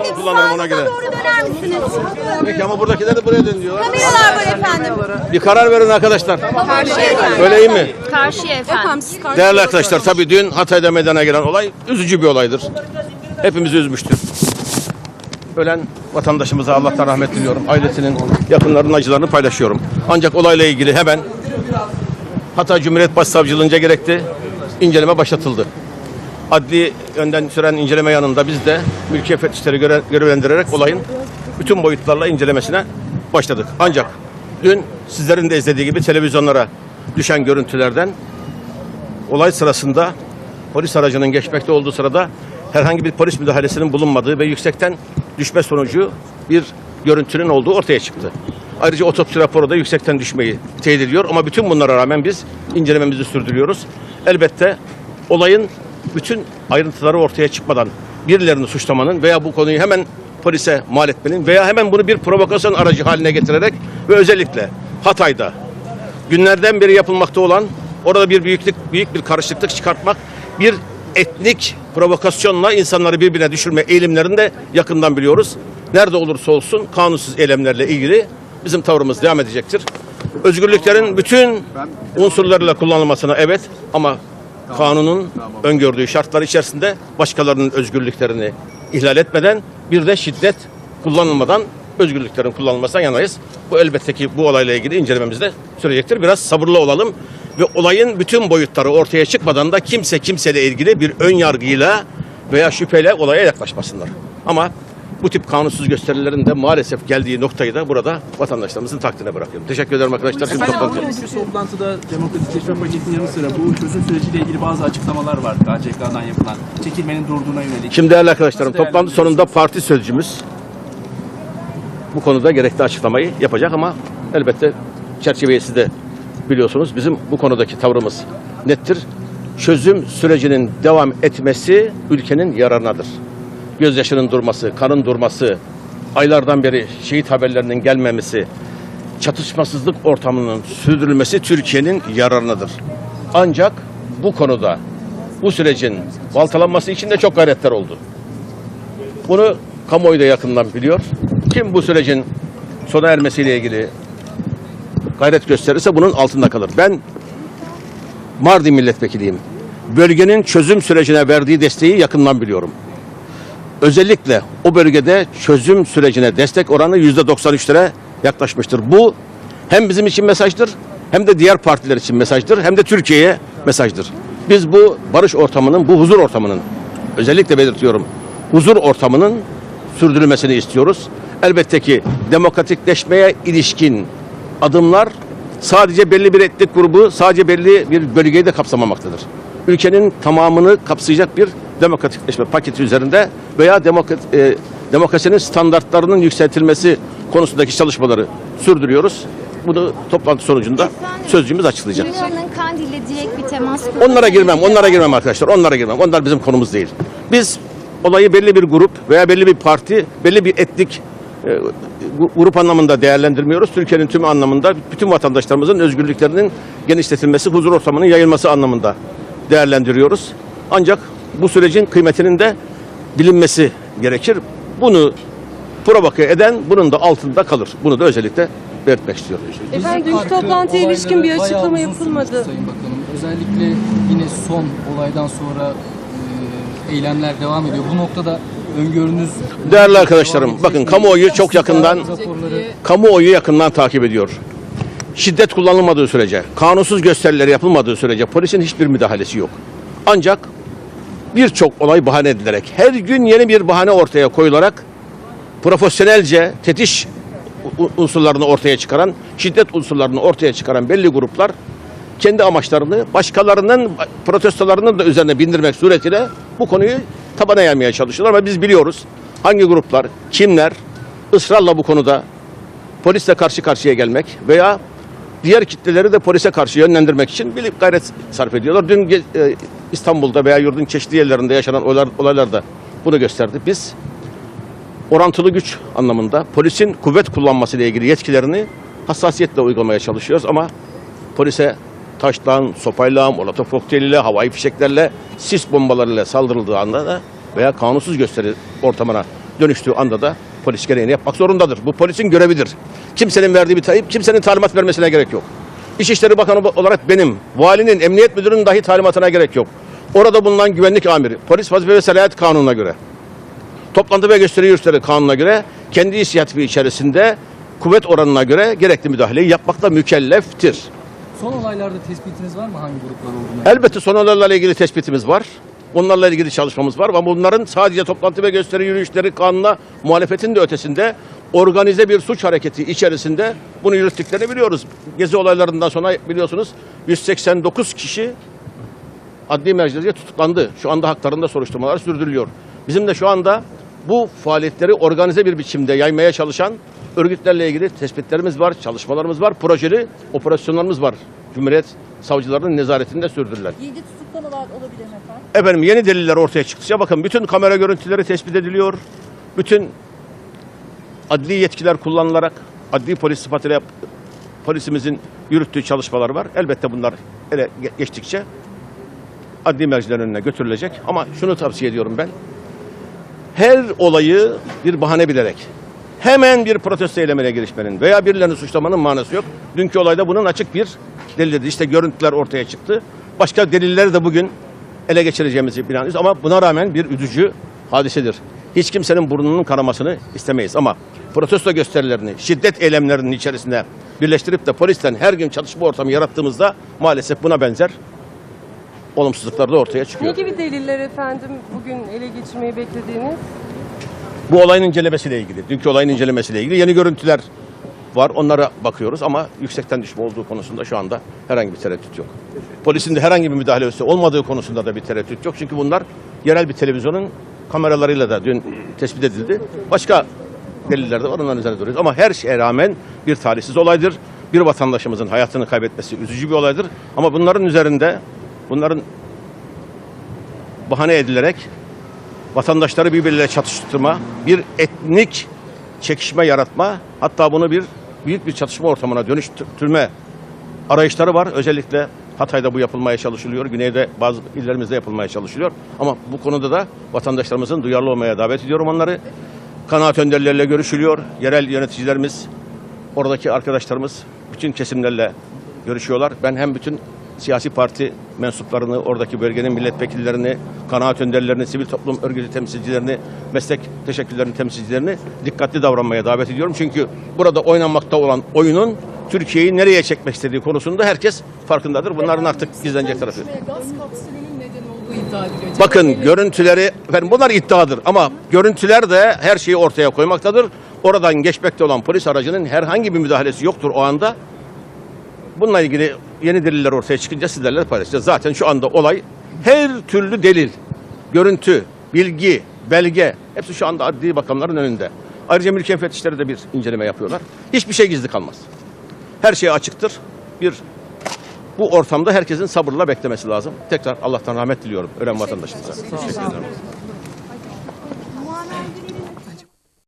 Efendim kullanırım ona göre. doğru döner misiniz? Peki ama buradakiler de buraya dön diyorlar. Kameralar var efendim. Bir karar verin arkadaşlar. Karşıya efendim. Öyle iyi mi? Karşıya efendim. Değerli arkadaşlar tabii dün Hatay'da meydana gelen olay üzücü bir olaydır. Hepimizi üzmüştür. Ölen vatandaşımıza Allah'tan rahmet diliyorum. Ailesinin, yakınlarının acılarını paylaşıyorum. Ancak olayla ilgili hemen Hatay Cumhuriyet Başsavcılığınca gerekti. inceleme başlatıldı. Adli yönden süren inceleme yanında biz de mülki müfettişleri göre, görevlendirerek olayın bütün boyutlarla incelemesine başladık. Ancak dün sizlerin de izlediği gibi televizyonlara düşen görüntülerden olay sırasında polis aracının geçmekte olduğu sırada herhangi bir polis müdahalesinin bulunmadığı ve yüksekten düşme sonucu bir görüntünün olduğu ortaya çıktı. Ayrıca otopsi raporu da yüksekten düşmeyi teyit ediyor ama bütün bunlara rağmen biz incelememizi sürdürüyoruz. Elbette olayın bütün ayrıntıları ortaya çıkmadan birilerini suçlamanın veya bu konuyu hemen polise mal etmenin veya hemen bunu bir provokasyon aracı haline getirerek ve özellikle Hatay'da günlerden beri yapılmakta olan orada bir büyüklük büyük bir karışıklık çıkartmak, bir etnik provokasyonla insanları birbirine düşürme eğilimlerini de yakından biliyoruz. Nerede olursa olsun kanunsuz eylemlerle ilgili bizim tavrımız devam edecektir. Özgürlüklerin bütün unsurlarıyla kullanılmasına evet ama kanunun öngördüğü şartlar içerisinde başkalarının özgürlüklerini ihlal etmeden bir de şiddet kullanılmadan özgürlüklerin kullanılmasından yanayız. Bu elbette ki bu olayla ilgili incelememiz de sürecektir. Biraz sabırlı olalım ve olayın bütün boyutları ortaya çıkmadan da kimse kimseyle ilgili bir ön yargıyla veya şüpheyle olaya yaklaşmasınlar. Ama bu tip kanunsuz gösterilerin de maalesef geldiği noktayı da burada vatandaşlarımızın takdirine bırakıyorum. Teşekkür ederim arkadaşlar. Şimdi bugünkü toplantıda demokratikleşme paketinin yanı sıra bu çözüm süreciyle ilgili bazı açıklamalar var KCK'dan yapılan. Çekilmenin durduğuna yönelik. Şimdi değerli arkadaşlarım toplantı sonunda parti sözcümüz bu konuda gerekli açıklamayı yapacak ama elbette çerçeveyi siz de biliyorsunuz. Bizim bu konudaki tavrımız nettir. Çözüm sürecinin devam etmesi ülkenin yararınadır. Gözyaşının durması, kanın durması, aylardan beri şehit haberlerinin gelmemesi, çatışmasızlık ortamının sürdürülmesi Türkiye'nin yararınadır. Ancak bu konuda bu sürecin baltalanması için de çok gayretler oldu. Bunu kamuoyu da yakından biliyor. Kim bu sürecin sona ermesiyle ilgili gayret gösterirse bunun altında kalır. Ben Mardin milletvekiliyim. Bölgenin çözüm sürecine verdiği desteği yakından biliyorum. Özellikle o bölgede çözüm sürecine destek oranı yüzde 93'lere yaklaşmıştır. Bu hem bizim için mesajdır hem de diğer partiler için mesajdır hem de Türkiye'ye mesajdır. Biz bu barış ortamının, bu huzur ortamının özellikle belirtiyorum huzur ortamının sürdürülmesini istiyoruz. Elbette ki demokratikleşmeye ilişkin adımlar sadece belli bir etnik grubu, sadece belli bir bölgeyi de kapsamamaktadır. Ülkenin tamamını kapsayacak bir demokratikleşme paketi üzerinde veya demokrat, e, demokrasinin standartlarının yükseltilmesi konusundaki çalışmaları sürdürüyoruz. Bunu toplantı sonucunda sözcüğümüz açıklayacak. Kandil'le direkt bir temas Onlara girmem, onlara girmem arkadaşlar. Onlara girmem. Onlar bizim konumuz değil. Biz olayı belli bir grup veya belli bir parti, belli bir etnik e, grup anlamında değerlendirmiyoruz. Türkiye'nin tüm anlamında bütün vatandaşlarımızın özgürlüklerinin genişletilmesi, huzur ortamının yayılması anlamında değerlendiriyoruz. Ancak bu sürecin kıymetinin de bilinmesi gerekir. Bunu provoke eden bunun da altında kalır. Bunu da özellikle belirtmek istiyorum. Efendim dünkü toplantıya ilişkin bir açıklama yapılmadı. Sayın Bakanım. Özellikle yine son olaydan sonra e, eylemler devam ediyor. Bu noktada öngörünüz... Değerli arkadaşlarım, bakın kamuoyu çok yakından kamuoyu yakından takip ediyor. Şiddet kullanılmadığı sürece, kanunsuz gösterileri yapılmadığı sürece polisin hiçbir müdahalesi yok. Ancak birçok olay bahane edilerek, her gün yeni bir bahane ortaya koyularak profesyonelce tetiş unsurlarını ortaya çıkaran, şiddet unsurlarını ortaya çıkaran belli gruplar kendi amaçlarını başkalarının protestolarının da üzerine bindirmek suretiyle bu konuyu tabana yaymaya çalışıyorlar ama biz biliyoruz hangi gruplar, kimler ısrarla bu konuda polisle karşı karşıya gelmek veya diğer kitleleri de polise karşı yönlendirmek için bilip gayret sarf ediyorlar. Dün e, İstanbul'da veya yurdun çeşitli yerlerinde yaşanan olaylar, olaylar da bunu gösterdi. Biz orantılı güç anlamında polisin kuvvet kullanması ile ilgili yetkilerini hassasiyetle uygulamaya çalışıyoruz ama polise taşla, sopayla, molotof kokteyliyle, havai fişeklerle, sis bombalarıyla saldırıldığı anda da veya kanunsuz gösteri ortamına dönüştüğü anda da polis gereğini yapmak zorundadır. Bu polisin görevidir. Kimsenin verdiği bir tayip, kimsenin talimat vermesine gerek yok. İçişleri Bakanı olarak benim, valinin, emniyet müdürünün dahi talimatına gerek yok. Orada bulunan güvenlik amiri, polis vazife ve selahiyet kanununa göre, toplantı ve gösteri yürüyüşleri kanununa göre, kendi inisiyatifi içerisinde kuvvet oranına göre gerekli müdahaleyi yapmakla mükelleftir. Son olaylarda tespitiniz var mı hangi gruplar olduğunu? Elbette son olaylarla ilgili tespitimiz var. Onlarla ilgili çalışmamız var ama bunların sadece toplantı ve gösteri yürüyüşleri kanuna muhalefetin de ötesinde organize bir suç hareketi içerisinde bunu yürüttüklerini biliyoruz. Gezi olaylarından sonra biliyorsunuz 189 kişi adli mercilerce tutuklandı. Şu anda haklarında soruşturmalar sürdürülüyor. Bizim de şu anda bu faaliyetleri organize bir biçimde yaymaya çalışan örgütlerle ilgili tespitlerimiz var, çalışmalarımız var, projeli operasyonlarımız var. Cumhuriyet savcılarının nezaretinde sürdürülen. Yedi tutuklamalar olabilir mi efendim? Efendim yeni deliller ortaya çıktıkça bakın bütün kamera görüntüleri tespit ediliyor. Bütün adli yetkiler kullanılarak adli polis sıfatıyla yap- polisimizin yürüttüğü çalışmalar var. Elbette bunlar ele ge- geçtikçe adli mercilerin önüne götürülecek. Ama şunu tavsiye ediyorum ben. Her olayı bir bahane bilerek hemen bir protesto eylemine girişmenin veya birilerini suçlamanın manası yok. Dünkü olayda bunun açık bir delildi. İşte görüntüler ortaya çıktı. Başka delilleri de bugün ele geçireceğimizi planlıyoruz. Ama buna rağmen bir üzücü hadisedir. Hiç kimsenin burnunun kanamasını istemeyiz. Ama protesto gösterilerini, şiddet eylemlerinin içerisinde birleştirip de polisten her gün çatışma ortamı yarattığımızda maalesef buna benzer olumsuzluklar da ortaya Ne çıkıyor. gibi deliller efendim bugün ele geçirmeyi beklediğiniz? Bu olayın incelemesiyle ilgili, dünkü olayın incelemesiyle ilgili yeni görüntüler var. Onlara bakıyoruz ama yüksekten düşme olduğu konusunda şu anda herhangi bir tereddüt yok. Polisin de herhangi bir müdahalesi olmadığı konusunda da bir tereddüt yok. Çünkü bunlar yerel bir televizyonun kameralarıyla da dün tespit edildi. Başka deliller de var onların üzerine duruyoruz. Ama her şeye rağmen bir talihsiz olaydır. Bir vatandaşımızın hayatını kaybetmesi üzücü bir olaydır. Ama bunların üzerinde bunların bahane edilerek vatandaşları birbirleriyle çatıştırma, bir etnik çekişme yaratma, hatta bunu bir büyük bir çatışma ortamına dönüştürme arayışları var. Özellikle Hatay'da bu yapılmaya çalışılıyor. Güneyde bazı illerimizde yapılmaya çalışılıyor. Ama bu konuda da vatandaşlarımızın duyarlı olmaya davet ediyorum onları. Kanaat önderleriyle görüşülüyor. Yerel yöneticilerimiz, oradaki arkadaşlarımız bütün kesimlerle görüşüyorlar. Ben hem bütün siyasi parti mensuplarını, oradaki bölgenin milletvekillerini, kanaat önderlerini, sivil toplum örgütü temsilcilerini, meslek teşekkürlerinin temsilcilerini dikkatli davranmaya davet ediyorum. Çünkü burada oynanmakta olan oyunun Türkiye'yi nereye çekmek istediği konusunda herkes farkındadır. Bunların artık gizlenecek tarafı. Bakın görüntüleri, efendim bunlar iddiadır ama görüntüler de her şeyi ortaya koymaktadır. Oradan geçmekte olan polis aracının herhangi bir müdahalesi yoktur o anda. Bununla ilgili yeni deliller ortaya çıkınca sizlerle paylaşacağız. Zaten şu anda olay her türlü delil, görüntü, bilgi, belge hepsi şu anda adli bakanların önünde. Ayrıca mülki müfettişleri de bir inceleme yapıyorlar. Hiçbir şey gizli kalmaz. Her şey açıktır. Bir bu ortamda herkesin sabırla beklemesi lazım. Tekrar Allah'tan rahmet diliyorum ölen vatandaşımıza. Teşekkür ederim.